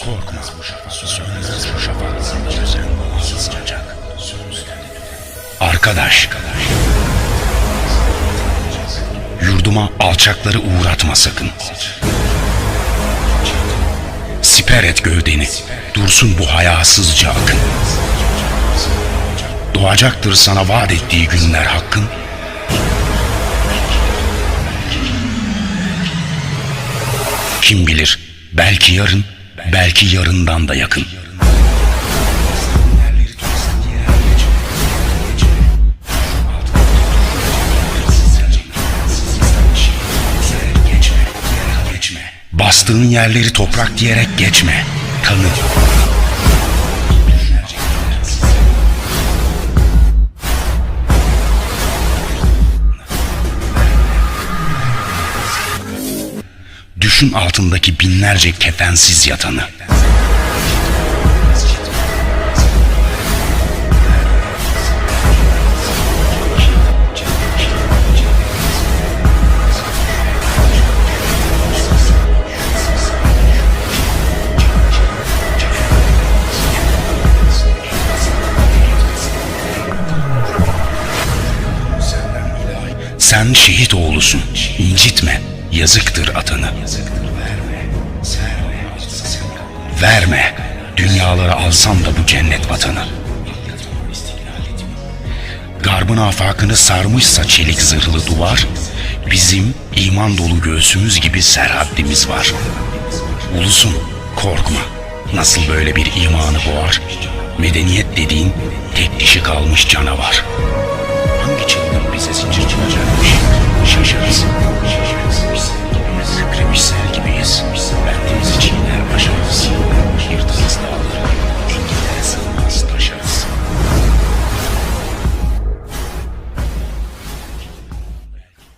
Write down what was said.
Korkma, sönmez bu şafak, düzen sızacak. Arkadaş, yurduma alçakları uğratma sakın. Siper et gövdeni, dursun bu hayasızca akın. Doğacaktır sana vaat ettiği günler hakkın. Kim bilir, belki yarın, belki yarından da yakın. Bastığın yerleri toprak diyerek geçme. Kanı. Düşün altındaki binlerce kefensiz yatanı. Sen şehit oğlusun. incitme. Yazıktır atanı. Verme. Dünyaları alsam da bu cennet vatanı. Garbın afakını sarmışsa çelik zırhlı duvar, bizim iman dolu göğsümüz gibi serhaddimiz var. Ulusun, korkma. Nasıl böyle bir imanı boğar? Medeniyet dediğin tek dişi kalmış canavar. Hangi çılgın bize zincir